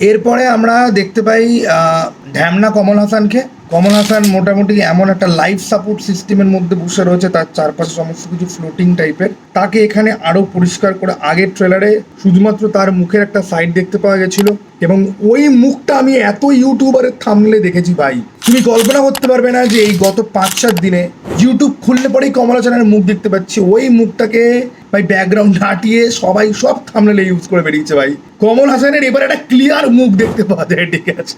এরপরে আমরা দেখতে পাই ঢ্যামনা কমল হাসানকে। কমল হাসান মোটামুটি এমন একটা লাইফ সাপোর্ট সিস্টেমের মধ্যে বসে রয়েছে, তার চারপাশে সমস্ত কিছু ফ্লোটিং টাইপের তাকে এখানে আরও পরিষ্কার করে আগের ট্রেলারে শুধুমাত্র তার মুখের একটা সাইড দেখতে পাওয়া গেছিল। এবং ওই মুখটা আমি এত ইউটিউবারের থামলে দেখেছি ভাই। তুমি কল্পনা করতে পারবে না যে এই গত পাঁচ সাত দিনে ইউটিউব খুললে পরেই কমল হাসানের মুখ দেখতে পাচ্ছি। ওই মুখটাকে ভাই ব্যাকগ্রাউন্ড হাঁটিয়ে সবাই সব থামলে ইউজ করে বেরিয়েছে ভাই। কমল হাসানের এবার একটা ক্লিয়ার মুখ দেখতে পাওয়া যায়, ঠিক আছে?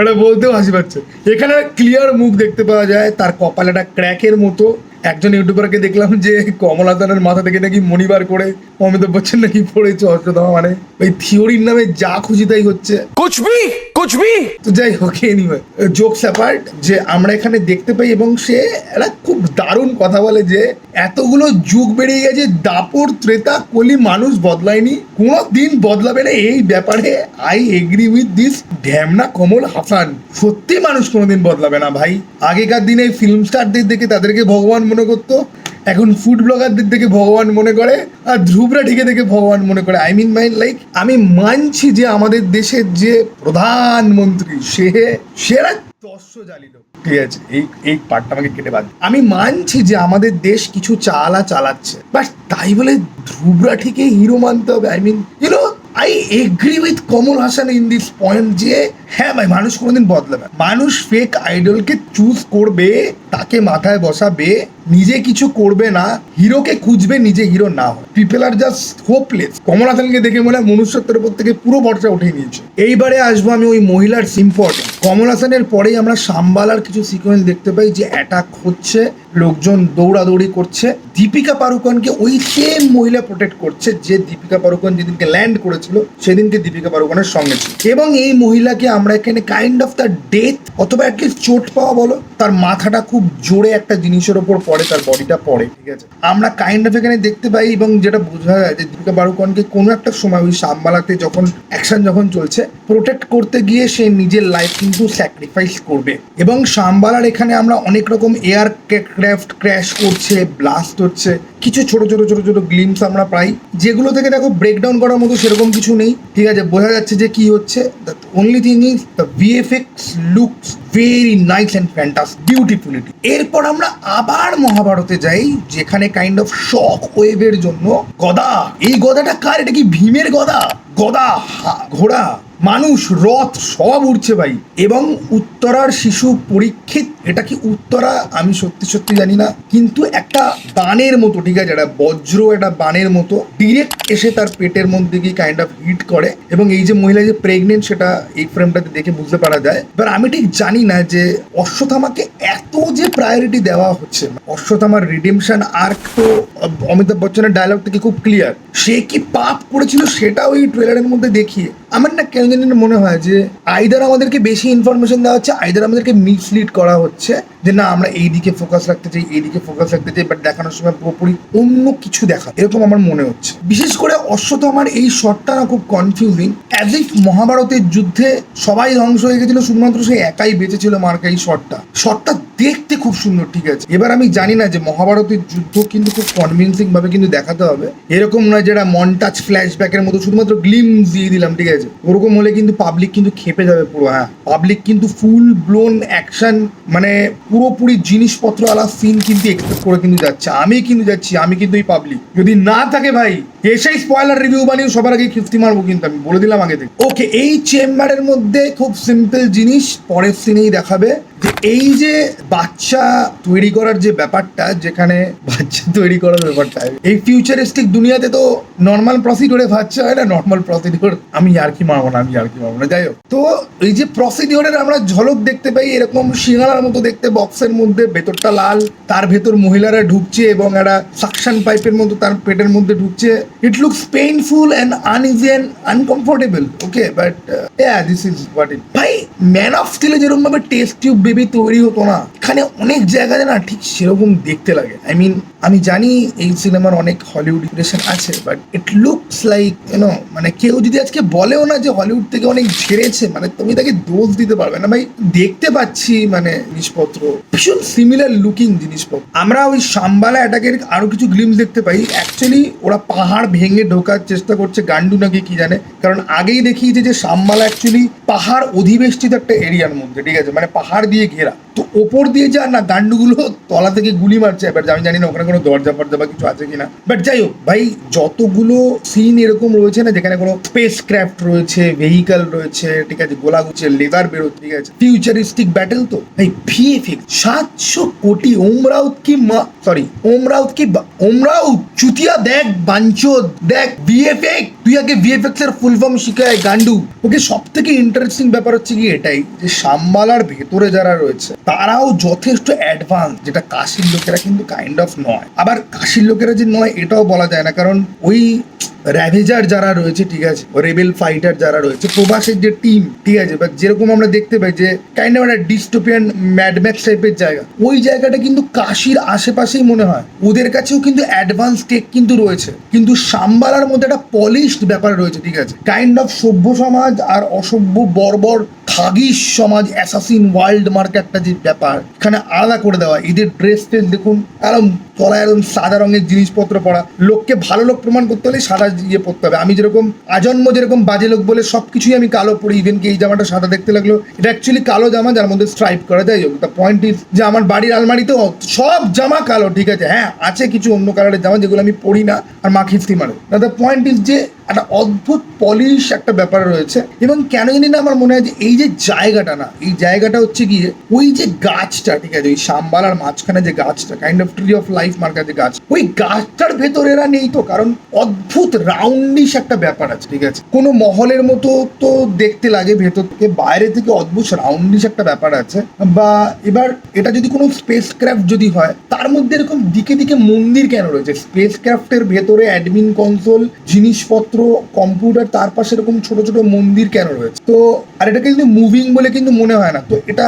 এটা বলতেও হাসি পাচ্ছে। এখানে ক্লিয়ার মুখ দেখতে পাওয়া যায় তার কপাল একটা ক্র্যাকের মতো। একজন ইউটিউবারকে দেখলাম যে কমলাদানের মাথা থেকে নাকি মনিবার করে অমিতাভ বচ্চন নাকি পড়েছে অষ্টদমা মানে ওই থিওরির নামে যা খুশি তাই হচ্ছে। কুচবি কুচবি তো যাই হোক এনিওয়ে জোক স্যাপার্ট যে আমরা এখানে দেখতে পাই এবং সে একটা খুব দারুণ কথা বলে যে এতগুলো যুগ বেড়ে গেছে দাপর ত্রেতা কলি মানুষ বদলায়নি। কোনো দিন বদলাবে না এই ব্যাপারে। আই এগ্রি উইথ দিস ঢ্যামনা কমল হাসান সত্যি মানুষ কোনোদিন বদলাবে না ভাই। আগেকার দিনে ফিল্ম স্টারদের দেখে তাদেরকে ভগবান মনে করতো, এখন ফুড ব্লগারদের দেখে ভগবান মনে করে, আর ধ্রুবরা ঢেকে দেখে ভগবান মনে করে। আই মিন মাইন্ড লাইক আমি মানছি যে আমাদের দেশের যে প্রধানমন্ত্রী, সে সেরা দর্শ জালিল ঠিক আছে, এই এই পার্টটা আমাকে কেটে বাদ আমি মানছি যে আমাদের দেশ কিছু চালা চালাচ্ছে। বাট তাই বলে ধ্রুবরা ঠিকই হিরো মানতে হবে। I mean you know I agree with Kamal Haasan in this point যে হ্যাঁ ভাই, মানুষ কোনোদিন বদলাবে মানুষ ফেক আইডলকে চুজ করবে, তাকে মাথায় বসাবে, নিজে কিছু করবে না হিরোকে খুঁজবে, নিজে হিরো না হয় পিপল আর জাস্ট হোপলেস কমল হাসানকে দেখে মনে হয় মনুষ্যত্বের উপর থেকে পুরো ভরসা উঠে নিয়েছে। এইবারে আসব আমি ওই মহিলার ইম্পর্টেন্ট কমল হাসানের পরেই আমরা সাম্বালার কিছু সিকোয়েন্স দেখতে পাই যে অ্যাটাক হচ্ছে। লোকজন দৌড়াদৌড়ি করছে। দীপিকা পারুকনকে ওই সেম মহিলা প্রোটেক্ট করছে যে দীপিকা পারুকন যেদিনকে ল্যান্ড করেছিল, সেদিনকে দীপিকা পারুকনের সঙ্গে ছিল। এবং এই মহিলাকে আমরা এখানে কাইন্ড অফ তার ডেথ অথবা অ্যাটলিস্ট চোট পাওয়া বলো, তার মাথাটা খুব জোরে একটা জিনিসের ওপর পড়ে, তার বডিটা পড়ে, ঠিক আছে? আমরা কাইন্ড অফ এখানে দেখতে পাই এবং যেটা বোঝা যায় যে দীপিকা পারুকনকে কোনো একটা সময় ওই সাম্বালাতে যখন অ্যাকশন যখন চলছে প্রোটেক্ট করতে গিয়ে সে নিজের লাইফ কিন্তু স্যাক্রিফাইস করবে। এবং সাম্বালার এখানে আমরা অনেক রকম এয়ার ক্রাফট ক্র্যাশ করছে ব্লাস্ট হচ্ছে, কিছু ছোট ছোট ছোট ছোট গ্লিমস আমরা পাই। যেগুলো থেকে দেখো ব্রেকডাউন করার মতো সেরকম কিছু নেই। ঠিক আছে, বোঝা যাচ্ছে যে কি হচ্ছে। Only thing is the VFX looks very nice and ফ্যান্টাস বিউটিফুলিটি এরপর আমরা আবার মহাভারতে যাই, যেখানে কাইন্ড অফ শক ওয়েভের জন্য গদা। এই গদাটা কার? এটা কি ভীমের গদা? গদা ঘোড়া। মানুষ, রথ সব উঠছে ভাই। এবং উত্তরার শিশু পরীক্ষিত, এটা কি উত্তরা? আমি সত্যি সত্যি জানি না। কিন্তু একটা বানের মতো, ঠিক আছে, একটা বজ্র, একটা বানের মতো ডিরেক্ট এসে তার পেটের মধ্যে গিয়ে কাইন্ড অফ হিট করে। এবং এই যে মহিলা যে প্রেগনেন্ট সেটা এই ফ্রেমটাতে দেখে বুঝতে পারা যায়। এবার আমি ঠিক জানি না যে অশ্বত্থামাকে এত যে প্রায়োরিটি দেওয়া হচ্ছে, অশ্বত্থামার রিডিমশন আর্ক তো অমিতাভ বচ্চনের ডায়লগ থেকে খুব ক্লিয়ার সে কি পাপ করেছিল, সেটা ওই ট্রেলারের মধ্যে দেখিয়ে। আমার না কেন জানি মনে হয় যে আইদার আমাদেরকে বেশি ইনফরমেশন দেওয়া হচ্ছে, আইদার আমাদেরকে মিসলিড করা হচ্ছে। যে না, আমরা এই দিকে ফোকাস রাখতে চাই এই দিকে ফোকাস রাখতে চাই বাট দেখানোর সময় পুরোপুরি অন্য কিছু দেখা। এরকম আমার মনে হচ্ছে। বিশেষ করে অশ্বত্থামার এই শটটা না খুব কনফিউজিং অ্যাজ ইফ মহাভারতের যুদ্ধে সবাই ধ্বংস হয়ে গেছিল, শুধুমাত্র সে একাই বেঁচেছিল মার্কা এই শটটা। শটটা দেখতে খুব সুন্দর, ঠিক আছে? এবার আমি জানি না যে মহাভারতের যুদ্ধ কিন্তু খুব কনভিনসিং ভাবে কিন্তু দেখাতে হবে। এরকম নয় যেটা মনটাচ ফ্ল্যাশব্যাকের মতো শুধুমাত্র গ্লিমস দিয়ে দিলাম, ঠিক আছে? ওরকম হলে কিন্তু পাবলিক কিন্তু খেপে যাবে পুরো হ্যাঁ। পাবলিক কিন্তু ফুল ব্লোন অ্যাকশন মানে পুরোপুরি জিনিসপত্র আলা সিন কিন্তু এক্সপেক্ট করে কিন্তু যাচ্ছে। আমি কিন্তু যাচ্ছি, আমি কিন্তু এই পাবলিক যদি না থাকে ভাই এসেই স্পয়লার রিভিউ বানিয়ে সবার আগে খিস্তি মারবো কিন্তু আমি, বলে দিলাম আগে থেকে। ওকে এই চেম্বারের মধ্যে খুব সিম্পল জিনিস, পরের সিনেই দেখাবে যে এই যে বাচ্চা তৈরি করার যে ব্যাপারটা, যেখানে বাচ্চা তৈরি করার ব্যাপারটা, এই ফিউচারিস্টিক দুনিয়াতে তো নর্মাল প্রসিডিওরে বাচ্চা হয় না? নর্মাল প্রসিডিওর আমি আর কি মারবো না, আমি আর কি মারবো না, যাই হোক। তো এই যে প্রসিডিওরের আমরা ঝলক দেখতে পাই, এরকম সিঙ্গালার মতো দেখতে বক্সের মধ্যে ভেতরটা লাল, তার ভেতর মহিলারা ঢুকছে এবং একটা সাকশন পাইপের মতো তার পেটের মধ্যে ঢুকছে। It looks painful and uneasy and uncomfortable okay but this is what it ভাই ম্যান অফ স্টিলে যেরকম ভাবে টেস্ট টিউব বেবি তৈরি হতো না, এখানে অনেক জায়গায় না ঠিক সেরকম দেখতে লাগে। আই মিন আমি জানি এই সিনেমার অনেক হলিউড ইন্সপিরেশন আছে but it looks like you know মানে কেউ যদি আজকে বলেও না যে হলিউড থেকে অনেক ঝেড়েছে মানে তুমি তাকে দোষ দিতে পারবে না। ভাই দেখতে পাচ্ছি মানে জিনিসপত্র, ভীষণ সিমিলার লুকিং জিনিসপত্র। আমরা ওই সাম্বালা অ্যাটাকের আরও কিছু গ্লিমস দেখতে পাই। অ্যাকচুয়ালি ওরা পাহাড় ভেঙে ঢোকার চেষ্টা করছে গান্ডু নাকি কি জানে। কারণ আগেই দেখিয়েছে যে সাম্বালা অ্যাকচুয়ালি পাহাড় অধিবেষ্টিত একটা এরিয়ার মধ্যে, ঠিক আছে? মানে পাহাড় দিয়ে ঘেরা। তো ওপর দিয়ে যা না, গান্ডুগুলো তলা থেকে গুলি মারছে এবার আমি জানি না ওখানে কোনো দরজা ফরজা বা কিছু আছে কিনা। বাট যাই হোক, ভাই, যতগুলো সিন এরকম রয়েছে না, যেখানে কোনো স্পেস ক্রাফট রয়েছে ভেহিকাল রয়েছে, ঠিক আছে গোলাগুচ্ছে লেদার বেরোচ্ছে, ঠিক আছে ফিউচারিস্টিক ব্যাটেল তো এই ভিএফএক্স সাতশো কোটি ওমরাউত কি মা সরি ওমরাউত কি ওমরাউত, চুতিয়া দেখ, বাঞ্চোদ, দেখ ভিএফএক্স তুই আগে ভিএফএক্স এর ফুল ফর্ম শিখায়, গান্ডু। ওকে সব থেকে ইন্টারেস্টিং ব্যাপার হচ্ছে কি, এটাই, যে সাম্বালার ভেতরে যারা রয়েছে, তারাও যথেষ্ট অ্যাডভান্স যেটা কাশির লোকেরা কিন্তু কাইন্ড অফ নয় আবার কাশির লোকেরা যে নয়, এটাও বলা যায় না। কারণ ওই র্যাভেজার যারা রয়েছে, ঠিক আছে রেবেল ফাইটার যারা রয়েছে, প্রবাসের যে টিম ঠিক আছে, বা যেরকম আমরা দেখতে পাই যে কাইন্ড অফ একটা ডিস্টোপিয়ান ম্যাডম্যাক্স টাইপের জায়গা, ওই জায়গাটা কিন্তু কাশির আশেপাশেই মনে হয়। ওদের কাছেও কিন্তু অ্যাডভান্স টেক কিন্তু রয়েছে। কিন্তু সাম্বালার মধ্যে একটা পলিশড ব্যাপার রয়েছে, ঠিক আছে। কাইন্ড অফ সভ্য সমাজ আর অসভ্য বর্বর থাগিস সমাজ অ্যাসাসিন ওয়ার্ল্ড মার্ক একটা যে ব্যাপার, এখানে আলাদা করে দেওয়া এদের ড্রেস ট্রেস দেখুন, একদম তলায় একদম সাদা রঙের জিনিসপত্র পরা। লোককে ভালো লোক প্রমাণ করতে হলে সাদা ইয়ে পরতে হবে। আমি যেরকম, আজন্ম যেরকম বাজে লোক বলে সব কিছুই আমি কালো পরি ইভেন কি এই জামাটা সাদা দেখতে লাগল, এটা অ্যাকচুয়ালি কালো জামা যার মধ্যে স্ট্রাইপ করা। যায় দ্য পয়েন্ট ইজ যে আমার বাড়ির আলমারিতেও সব জামা কালো, ঠিক আছে? হ্যাঁ আছে কিছু অন্য কালারের জামা যেগুলো আমি পরি না, আর মা খিস্তি মারে। দ্য পয়েন্ট ইজ যে একটা অদ্ভুত পলিশ একটা ব্যাপার রয়েছে। এবং কেন জানি না আমার মনে হয় যে এই যে জায়গাটা না, এই জায়গাটা হচ্ছে গিয়ে ওই যে গাছটা, ঠিক আছে, ওই সাম্বালার মাঝখানে যে গাছটা kind of tree of life marker যে গাছ, ওই গাছটার ভেতরে এরা নেই তো, কারণ অদ্ভুত রাউন্ডিশ একটা ব্যাপার আছে, ঠিক আছে। কোনো মহলের মতো তো দেখতে লাগে ভেতর থেকে, বাইরে থেকে অদ্ভুত রাউন্ডিশ একটা ব্যাপার আছে। বা এবার এটা যদি কোনো স্পেস ক্রাফট যদি হয়, তার মধ্যে এরকম দিকে দিকে মন্দির কেন রয়েছে? স্পেস ক্রাফটের ভেতরে অ্যাডমিন কনসোল জিনিসপত্র কম্পিউটার তার পাশে এরকম ছোট ছোট মন্দির কেন রয়েছে? তো, আর এটা কিন্তু মুভিং বলে কিন্তু মনে হয় না। তো এটা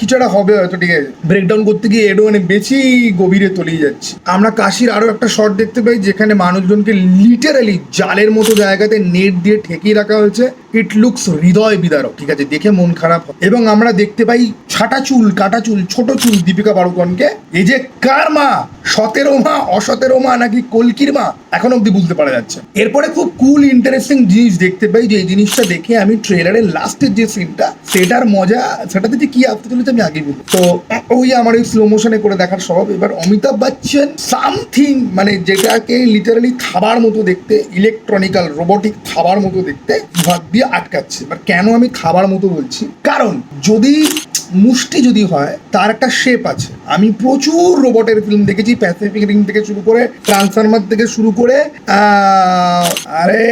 কিছু একটা হবে হয়তো, ঠিক আছে। ব্রেকডাউন করতে গিয়ে এডো মানে বেশি গভীরে তলিয়ে যাচ্ছে। আমরা কাশির আরও একটা শট দেখতে পাই, যেখানে মানুষজনকে লিটারালি জালের মতো জায়গাতে নেট দিয়ে ঠেকিয়ে রাখা হয়েছে। ইট লুকস হৃদয় বিদারক, ঠিক আছে? দেখে মন খারাপ। এবং আমরা দেখতে পাই ছাটা চুল, কাটা চুল, ছোট চুল দীপিকা পাড়ুকনকে। এই যে কার মা? সতেরো মা, অসতেরো মা নাকি কলকির মা? এখন অব্দি বুঝতে পারা যাচ্ছে। এরপরে খুব কুল ইন্টারেস্টিং জিনিস দেখতে পাই যে এই জিনিসটা দেখে আমি ট্রেলারের লাস্টের যে সিনটা সেটার মজা, সেটাতে যে কি আসতে চলেছে আমি আগে বলি তো, ওই আমার ওই স্লো মোশনে করে দেখার স্বভাব। এবার অমিতাভ বচ্চন সামথিং মানে যেটাকে লিটারালি খাবার মতো দেখতে ইলেকট্রনিক্যাল রোবোটিক খাবার মতো দেখতে ভাগ দিয়ে আটকাচ্ছে। এবার কেন আমি খাবার মতো বলছি? কারণ যদি মুষ্টি যদি হয়, তার একটা শেপ আছে। আমি প্রচুর রোবটের ফিল্ম দেখেছি প্যাসিফিক রিং থেকে শুরু করে ট্রান্সফার্মার থেকে শুরু করে আরে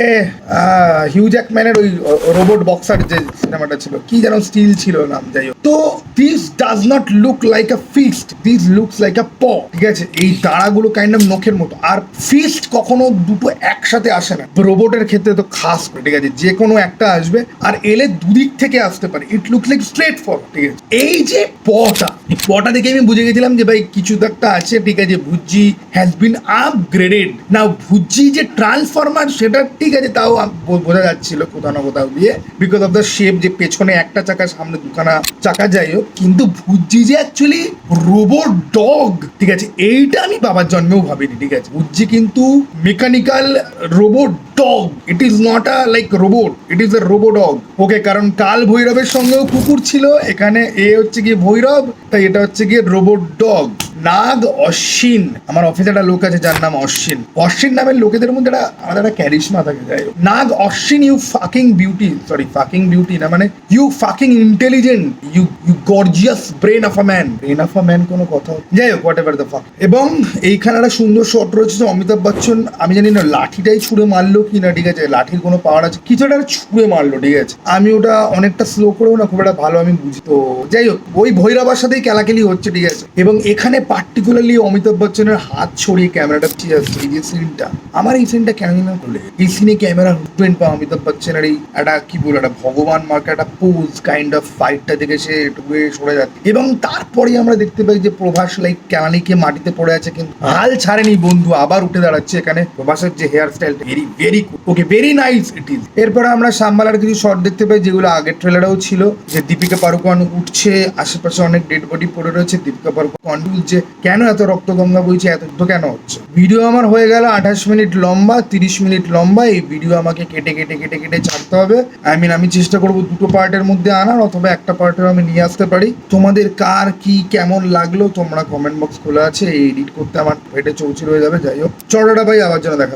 হিউ জ্যাকম্যানের ওই রোবট বক্সার যে সিনেমাটা ছিল, কি যেন স্টিল ছিল নাম, যাই হোক। তো this does not look like a feast this looks like a প ঠিক আছে? এই দাঁড়াগুলো কাইন্ড অফ নখের মতো। আর ফিস্ট কখনো দুটো একসাথে আসে না। রোবটের ক্ষেত্রে তো খাস ঠিক আছে? যে কোনো একটা আসবে, আর এলে দুদিক থেকে আসতে পারে। It look like straight for ঠিক আছে? এই যে পটা পটা দেখে আমি বুঝে গেছিলাম যে ভাই কিছু তো একটা আছে, ঠিক আছে ভুজ্জি হ্যাজ বিন আপগ্রেডেড না ভুজ্জি যে ট্রান্সফরমার সেটা ঠিক আছে, তাও বোঝা যাচ্ছিল কোথাও না কোথাও দিয়ে বিকজ অফ দ্য শেপ যে পেছনে একটা চাকা সামনে দুখানা চাকা যাই হোক, কিন্তু ভুজ্জি যে অ্যাকচুয়ালি রোবট ডগ ঠিক আছে, এইটা আমি বাবার জন্মেও ভাবিনি, ঠিক আছে। ভুজ্জি কিন্তু mechanical robot dog it is not a like robot it is a robo dog okay কারণ কাল ভৈরবের সঙ্গেও কুকুর ছিল, এখানে এ হচ্ছে গিয়ে ভৈরব, তাই এটা হচ্ছে গিয়ে রোবট ডগ নাগ অশ্বিন, আমার অফিসে একটা লোক আছে যার নাম অশ্বিন। অশ্বিন নামের লোকেদের মধ্যে একটা আলাদা একটা ক্যারিশমা থাকে, যাই হোক। Nag Ashwin you fucking beauty sorry fucking beauty না মানে you fucking intelligent you you gorgeous brain of a man brain of a man কোনো কথা যাই হোক হোয়াট এভার দ্য ফাক এবং এইখানে একটা সুন্দর শট রয়েছে অমিতাভ বচ্চন, আমি জানি না, লাঠিটাই ছুঁড়ে মারলো কি না ঠিক আছে? লাঠির কোনো পাওয়ার আছে? কিছু একটা ছুঁড়ে মারলো, ঠিক আছে? আমি ওটা অনেকটা স্লো করেও না, খুব একটা ভালো আমি বুঝি। তো যাই হোক, ওই ভৈরবার সাথেই কেলাকেলি হচ্ছে, ঠিক আছে? এবং এখানে পার্টিকুলারলি অমিতাভ বচ্চনের হাত ছড়িয়ে ক্যামেরাটা আসছে এই যে সিনটা আমার এই সিনটা কেন না বলে, এই সিনে ক্যামেরা মুভমেন্ট বা অমিতাভ বচ্চনের এই একটা, কি বলে একটা ভগবান মার্কা, একটা পোজ কাইন্ড অফ ফাইটটা দেখে সে ডুবে সরে যাচ্ছে। এবং তারপরে আমরা দেখতে পাই যে প্রভাস লাইক কেলানিকে মাটিতে পড়ে আছে, কিন্তু হাল ছাড়েনি বন্ধু, আবার উঠে দাঁড়াচ্ছে এখানে। প্রভাসের যে hair style very very okay very nice it is এরপরে আমরা সাম্বালার কিছু শট দেখতে পাই, যেগুলো আগের ট্রেলারেও ছিল, যে দীপিকা পাড়ুকোন উঠছে, আশেপাশে অনেক ডেড বডি পড়ে রয়েছে, দীপিকা পাড়ুকোন, তুলছে কেন এত রক্ত গঙ্গা বইছে, এত যুদ্ধ কেন হচ্ছে? ভিডিও আমার হয়ে গেল আঠাশ মিনিট লম্বা, তিরিশ মিনিট লম্বা, এই ভিডিও আমাকে কেটে কেটে কেটে কেটে ছাড়তে হবে। আই মিন আমি চেষ্টা করব দুটো পার্টের মধ্যে আনার, অথবা একটা পার্টেও আমি নিয়ে আসতে পারি। তোমাদের কার কি কেমন লাগল, তোমরা কমেন্ট বক্স খোলা আছে, এই এডিট করতে আমার পেটে চৌচির হয়ে যাবে, যাই হোক। চড়াটা ভাই, আবার যেন দেখা